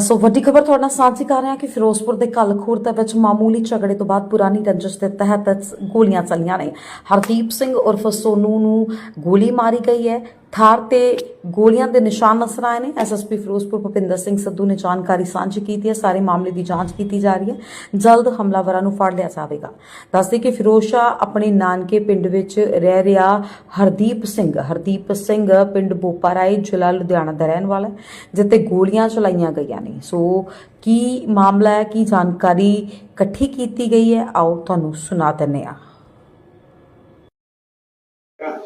ਸੋ ਵੱਡੀ ਖਬਰ ਤੁਹਾਡੇ ਨਾਲ ਸਾਂਝੀ ਕਰ ਰਹੇ ਹਾਂ ਕਿ ਫਿਰੋਜ਼ਪੁਰ ਦੇ ਕਲਖੂਰ ਦੇ ਵਿੱਚ ਮਾਮੂਲੀ ਝਗੜੇ ਤੋਂ ਬਾਅਦ ਪੁਰਾਣੀ ਰੰਜਿਸ਼ ਦੇ ਤਹਿਤ ਗੋਲੀਆਂ ਚੱਲੀਆਂ ਨੇ। ਹਰਦੀਪ ਸਿੰਘ ਉਰਫ ਸੋਨੂ ਨੂੰ ਗੋਲੀ ਮਾਰੀ ਗਈ ਹੈ। ਥਾਰ ਤੇ ਗੋਲੀਆਂ ਦੇ ਨਿਸ਼ਾਨ ਨਜ਼ਰ ਆਏ ਨੇ। ਐਸਐਸਪੀ ਫਿਰੋਜ਼ਪੁਰ ਭੁਪਿੰਦਰ ਸਿੰਘ ਸਿੱਧੂ ਨੇ ਜਾਣਕਾਰੀ ਸਾਂਝੀ ਕੀਤੀ ਹੈ। ਸਾਰੇ ਮਾਮਲੇ ਦੀ ਜਾਂਚ ਕੀਤੀ ਜਾ ਰਹੀ ਹੈ। ਜਲਦ ਹਮਲਾਵਰਾਂ ਨੂੰ ਫੜ ਲਿਆ ਜਾਵੇਗਾ। ਦੱਸਦੇ ਕਿ ਫਿਰੋਜ਼ਸ਼ਾ ਆਪਣੇ ਨਾਨਕੇ ਪਿੰਡ ਵਿੱਚ ਰਹਿ ਰਿਹਾ ਹਰਦੀਪ ਸਿੰਘ। ਹਰਦੀਪ ਸਿੰਘ ਪਿੰਡ ਬੋਪਾਰਾਏ, ਜ਼ਿਲ੍ਹਾ ਲੁਧਿਆਣਾ ਦਾ ਰਹਿਣ ਵਾਲਾ ਹੈ ਜਿੱਤੇ ਗੋਲੀਆਂ ਚਲਾਈਆਂ ਗਈਆਂ ਨੇ। ਸੋ ਕੀ ਮਾਮਲਾ ਹੈ? ਕੀ ਜਾਣਕਾਰੀ ਇਕੱਠੀ ਕੀਤੀ ਗਈ ਹੈ? ਆਓ ਤੁਹਾਨੂੰ ਸੁਣਾ ਦਿੰਨੇ ਆ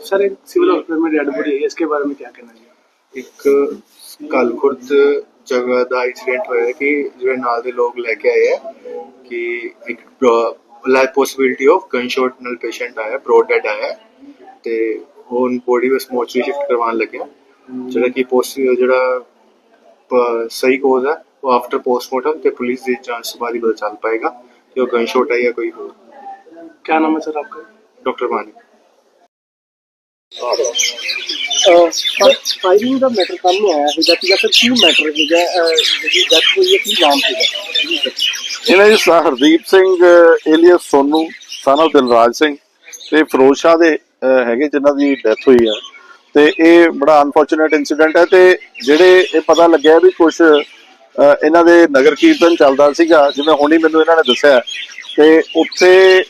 सर एक सिविल हॉस्पिटल में डेड बॉडी है इसके बारे में क्या कहना चाहिए ਇੱਕ ਕਲਖੁਰਦ ਜਗ੍ਹਾ ਦਾ ਇਨਸੀਡੈਂਟ ਹੋਇਆ ਕਿ ਜਿਹੜੇ ਨਾਲ ਦੇ ਲੋਕ ਲੈ ਕੇ ਆਏ ਆ ਕਿ ਇੱਕ like possibility of gun shot ਨਾਲ ਪੇਸ਼ੈਂਟ ਆਇਆ ਬ੍ਰੋਡ ਡੈਡ ਆਇਆ ਤੇ ਉਹ ਬੋਡੀ ਵਿੱਚ ਮੋਰਚਰੀ ਸ਼ਿਫਟ ਕਰਵਾਉਣ ਲੱਗਿਆ ਜਿਹੜਾ ਕਿ ਪੋਸਟ ਜਿਹੜਾ ਪ- ਸਹੀ ਕੋਜ਼ ਹੈ ਉਹ ਆਫਟਰ ਪੋਸਟਮਾਰਟਮ ਤੇ ਪੁਲਿਸ ਦੀ ਜਾਂਚ ਤੋਂ ਬਾਅਦ ਹੀ ਪਤਾ ਚੱਲ ਪਾਏਗਾ ਕਿ ਉਹ ਗਨ ਸ਼ਾਟ ਹੈ ਜਾਂ ਕੋਈ ਹੋਰ क्या नाम है सर आपका ਡਾਕਟਰ ਮਾਨਿਕ ਫਾਇਰਿੰਗ ਦਾ ਮੈਟਰ ਸਾਹਮਣੇ ਆਇਆ ਹੈਗਾ ਕਿ ਸਰ ਕੀ ਮੈਟਰ ਹੈਗਾ ਜਿਹੜੀ ਡੈਥ ਹੋਈ ਹੈ, ਕੀ ਨਾਮ ਹੈਗਾ ਇਹਨਾਂ ਜੀ sir Hardeep Singh alias Sonu son of Dilraj Singh ਤੇ ਫਿਰੋਜ਼ ਸ਼ਾਹ ਦੇ ਹੈਗੇ ਜਿਨ੍ਹਾਂ ਦੀ ਡੈਥ ਹੋਈ ਆ ਤੇ ਇਹ ਬੜਾ ਅਨਫੋਰਚੂਨੇਟ ਇਨਸੀਡੈਂਟ ਹੈ ਤੇ ਜਿਹੜੇ ਇਹ ਪਤਾ ਲੱਗਿਆ ਵੀ ਕੁਝ ਇਹਨਾਂ ਦੇ ਨਗਰ ਕੀਰਤਨ ਚੱਲਦਾ ਸੀਗਾ, ਜਿਵੇਂ ਹੁਣੀ ਮੈਨੂੰ ਇਹਨਾਂ ਨੇ ਦੱਸਿਆ ਤੇ ਉੱਥੇ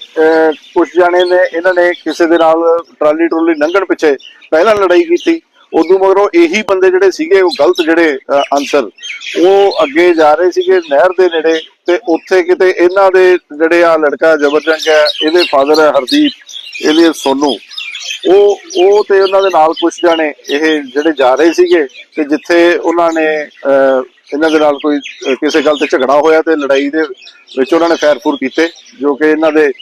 ਕੁਝ ਜਾਣੇ ਨੇ, ਇਹਨਾਂ ਨੇ ਕਿਸੇ ਦੇ ਨਾਲ ਟਰਾਲੀ ਟਰੋਲੀ ਲੰਘਣ ਪਿੱਛੇ ਪਹਿਲਾਂ ਲੜਾਈ ਕੀਤੀ। ਉਦੋਂ ਮਗਰੋਂ ਇਹੀ ਬੰਦੇ ਜਿਹੜੇ ਸੀਗੇ, ਉਹ ਗਲਤ ਜਿਹੜੇ ਆਨਸਰ ਉਹ ਅੱਗੇ ਜਾ ਰਹੇ ਸੀਗੇ ਨਹਿਰ ਦੇ ਨੇੜੇ ਤੇ ਉੱਥੇ ਕਿਤੇ ਇਹਨਾਂ ਦੇ ਜਿਹੜੇ ਆ ਲੜਕਾ ਜਬਰਜੰਗ ਹੈ, ਇਹਦੇ ਫਾਦਰ ਹੈ ਹਰਦੀਪ, ਇਹਦੇ ਸੋਨੂ। ਉਹ ਉਹ ਤੇ ਉਹਨਾਂ ਦੇ ਨਾਲ ਕੁਝ ਜਾਣੇ ਇਹ ਜਿਹੜੇ ਜਾ ਰਹੇ ਸੀਗੇ ਤੇ ਜਿੱਥੇ ਉਹਨਾਂ ਨੇ ਇਹਨਾਂ ਦੇ ਨਾਲ ਕੋਈ ਕਿਸੇ ਗੱਲ ਤੇ ਝਗੜਾ ਹੋਇਆ ਤੇ ਲੜਾਈ ਦੇ ਵਿੱਚ ਉਹਨਾਂ ਨੇ ਫਾਇਰ ਫੂਰ ਕੀਤੇ ਜੋ ਕਿ ਇਹਨਾਂ ਦੇ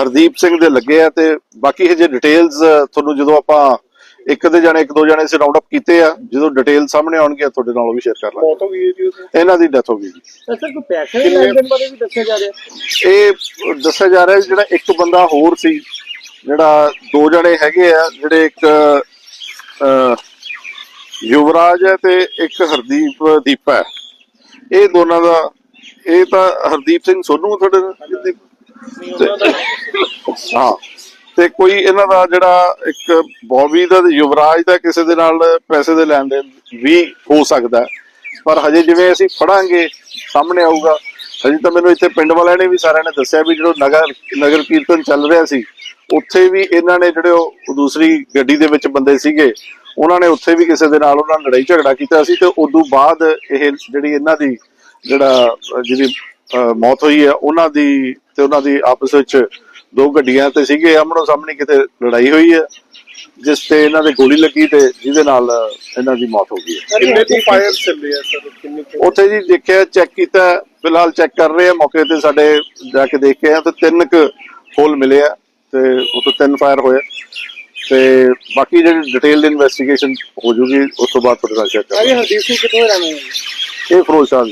ਹਰਦੀਪ ਸਿੰਘ ਦੇ ਲੱਗੇ ਆ ਤੇ ਬਾਕੀ ਇਹ ਜੇ ਡਿਟੇਲਸ ਤੁਹਾਨੂੰ ਜਦੋਂ ਆਪਾਂ ਇੱਕ ਦੇ ਜਾਣੇ ਇੱਕ ਦੋ ਜਾਣੇ ਸੀ ਰਾਉਂਡ ਅਪ ਕੀਤੇ ਆ ਜਦੋਂ ਡਿਟੇਲ ਸਾਹਮਣੇ ਆਉਣਗੇ ਤੁਹਾਡੇ ਨਾਲ ਉਹ ਵੀ ਸ਼ੇਅਰ ਕਰ ਲਾਂਗੇ। ਮੌਤ ਹੋ ਗਈ ਹੈ ਜੀ ਉਹਦੀ। ਇਹਨਾਂ ਦੀ ਡੈਥ ਹੋ ਗਈ। ਜੀ ਸਰ ਕੋਈ ਪੈਸੇ ਦੇ ਲੈਣ ਬਾਰੇ ਵੀ ਦੱਸਿਆ ਜਾ ਰਿਹਾ? ਇਹ ਦੱਸਿਆ ਜਾ ਰਿਹਾ ਜਿਹੜਾ ਇੱਕ ਬੰਦਾ ਹੋਰ ਸੀ ਜਿਹੜਾ ਦੋ ਜਣੇ ਹੈਗੇ ਆ ਜਿਹੜੇ ਇੱਕ ਯੁਵਰਾਜ ਹੈ ਤੇ ਇੱਕ ਹਰਦੀਪ ਦੀਪਾ ਹੈ। ਇਹ ਦੋਨਾਂ ਦਾ ਇਹ ਤਾਂ ਹਰਦੀਪ ਸਿੰਘ ਸੋਨੂ ਤੁਹਾਡੇ ਹਾਂ ਤੇ ਕੋਈ ਇਹਨਾਂ ਦਾ ਜਿਹੜਾ ਇੱਕ ਬੌਬੀ ਦਾ ਯੁਵਰਾਜ ਦਾ ਕਿਸੇ ਦੇ ਨਾਲ ਪੈਸੇ ਦੇ ਲੈਣ ਦੇਣ ਵੀ ਹੋ ਸਕਦਾ। ਪਰ ਹਜੇ ਜਿਵੇਂ ਅਸੀਂ ਫੜਾਂਗੇ ਸਾਹਮਣੇ ਆਊਗਾ। ਹਜੇ ਤਾਂ ਮੈਨੂੰ ਇੱਥੇ ਪਿੰਡ ਵਾਲਿਆਂ ਨੇ ਵੀ ਸਾਰਿਆਂ ਨੇ ਦੱਸਿਆ ਵੀ ਜਦੋਂ ਨਗਰ ਨਗਰ ਕੀਰਤਨ ਚੱਲ ਰਿਹਾ ਸੀ ਉੱਥੇ ਵੀ ਇਹਨਾਂ ਨੇ ਜਿਹੜੇ ਉਹ ਦੂਸਰੀ ਗੱਡੀ ਦੇ ਵਿੱਚ ਬੰਦੇ ਸੀਗੇ ਉਹਨਾਂ ਨੇ ਉੱਥੇ ਵੀ ਕਿਸੇ ਦੇ ਨਾਲ ਉਹਨਾਂ ਨਾਲ ਲੜਾਈ ਝਗੜਾ ਕੀਤਾ ਸੀ ਤੇ ਉਦੋਂ ਬਾਅਦ ਇਹ ਜਿਹੜੀ ਇਹਨਾਂ ਦੀ ਜਿਹੜਾ ਅਹ, ਜਿਹਦੀ ਮੌਤ ਹੋਈ ਹੈ ਉਹਨਾਂ ਦੀ ਤੇ ਉਹਨਾਂ ਦੀ ਆਪਸ ਵਿੱਚ ਦੋ ਗੱਡੀਆਂ ਤੇ ਸੀਗੇ ਆਮਣੋ ਸਾਹਮਣੇ ਕਿਤੇ ਲੜਾਈ ਹੋਈ ਹੈ ਜਿਸ ਤੇ ਇਹਨਾਂ ਦੇ ਗੋਲੀ ਲੱਗੀ ਤੇ ਜਿਹਦੇ ਨਾਲ ਇਹਨਾਂ ਦੀ ਮੌਤ ਹੋ ਗਈ ਹੈ। ਕਿੰਨੇ ਕੁ ਫਾਇਰ ਚੱਲੇ ਆ ਸਰ? ਕਿੰਨੇ ਕੁ- ਉੱਥੇ ਜੀ ਦੇਖਿਆ ਚੈੱਕ ਕੀਤਾ ਫਿਲਹਾਲ ਚੈੱਕ ਕਰ ਰਹੇ ਆ ਮੌਕੇ ਤੇ ਸਾਡੇ ਜਾ ਕੇ ਦੇਖ ਕੇ ਆ ਤੇ ਤਿੰਨ ਕੁ ਹੋਲ ਮਿਲੇ ਆ ਤੇ ਉਹ ਤੋਂ ਤਿੰਨ ਫਾਇਰ ਹੋਏ ਤੇ ਬਾਕੀ ਜਿਹੜੀ ਡਿਟੇਲਡ ਇਨਵੈਸਟੀਗੇਸ਼ਨ ਹੋ ਜੂਗੀ ਉਸ ਤੋਂ ਬਾਅਦ ਤੁਹਾਡੇ ਨਾਲ ਸ਼ੇਅਰ ਅਰੇ ਕਰਾਂਗੇ ਹਰਦੀਪ ਸਿੰਘ ਕਿੱਥੋਂ ਰਹਿਣਾ ਹੈ ਇਹ ਫਿਰੋਜ਼ ਸਾਹਿਬ